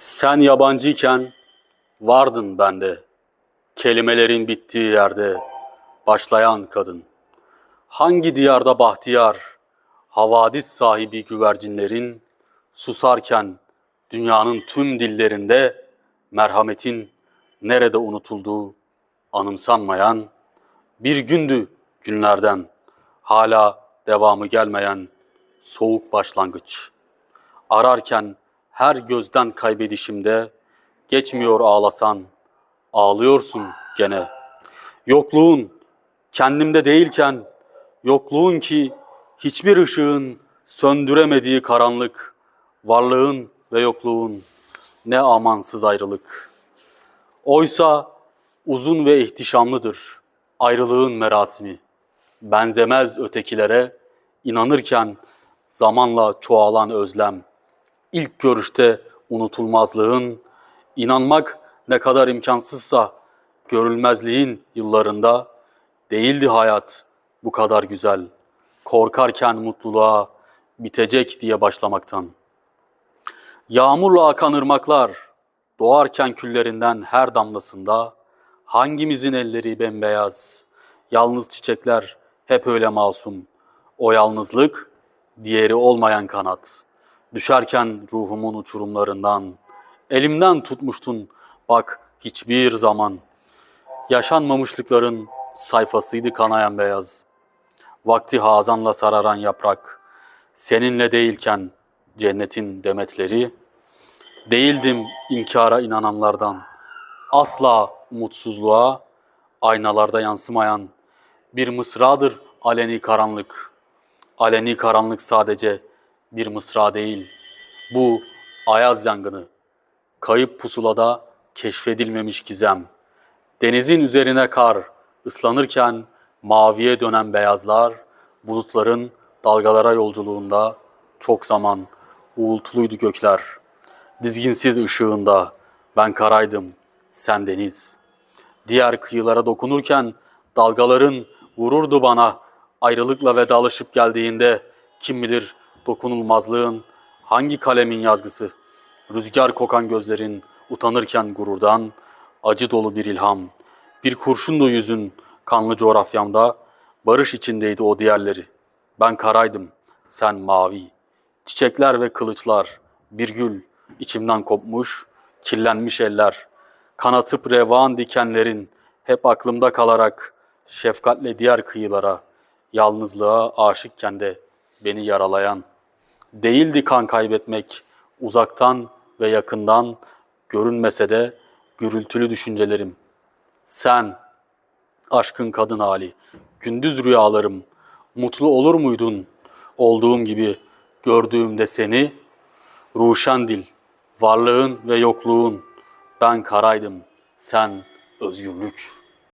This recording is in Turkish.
Sen yabancıyken vardın bende. Kelimelerin bittiği yerde başlayan kadın. Hangi diyarda bahtiyar, havadis sahibi güvercinlerin susarken dünyanın tüm dillerinde merhametin nerede unutulduğu anımsanmayan bir gündü günlerden hala devamı gelmeyen soğuk başlangıç. Ararken her gözden kaybedişimde geçmiyor ağlasan, ağlıyorsun gene. Yokluğun kendimde değilken, yokluğun ki hiçbir ışığın söndüremediği karanlık, varlığın ve yokluğun ne amansız ayrılık. Oysa uzun ve ihtişamlıdır ayrılığın merasimi. Benzemez ötekilere, inanırken zamanla çoğalan özlem. İlk görüşte unutulmazlığın, inanmak ne kadar imkansızsa görülmezliğin yıllarında değildi hayat bu kadar güzel. Korkarken mutluluğa bitecek diye başlamaktan. Yağmurla akan ırmaklar, doğarken küllerinden her damlasında, hangimizin elleri bembeyaz, yalnız çiçekler hep öyle masum. O yalnızlık, diğeri olmayan kanat. Düşerken ruhumun uçurumlarından, elimden tutmuştun bak hiçbir zaman. Yaşanmamışlıkların sayfasıydı kanayan beyaz. Vakti hazanla sararan yaprak, seninle değilken cennetin demetleri, değildim inkara inananlardan, asla umutsuzluğa, aynalarda yansımayan bir mısradır aleni karanlık. Aleni karanlık sadece bir mısra değil, bu ayaz yangını, kayıp pusulada keşfedilmemiş gizem. Denizin üzerine kar ıslanırken maviye dönen beyazlar, bulutların dalgalara yolculuğunda çok zaman uğultuluydu gökler. Dizginsiz ışığında ben karaydım, sen deniz. Diğer kıyılara dokunurken dalgaların vururdu bana ayrılıkla vedalaşıp geldiğinde kim bilir dokunulmazlığın hangi kalemin yazgısı. Rüzgar kokan gözlerin utanırken gururdan acı dolu bir ilham. Bir kurşundu yüzün kanlı coğrafyamda barış içindeydi o diğerleri. Ben karaydım, sen mavi. Çiçekler ve kılıçlar, bir gül içimden kopmuş, kirlenmiş eller. Kanatıp revan dikenlerin hep aklımda kalarak şefkatle diğer kıyılara, yalnızlığa aşıkken de beni yaralayan. Değildi kan kaybetmek, uzaktan ve yakından görünmese de gürültülü düşüncelerim. Sen, aşkın kadın hali, gündüz rüyalarım, mutlu olur muydun olduğum gibi gördüğümde seni, ruşen dil, varlığın ve yokluğun, ben karaydım, sen özgürlük.''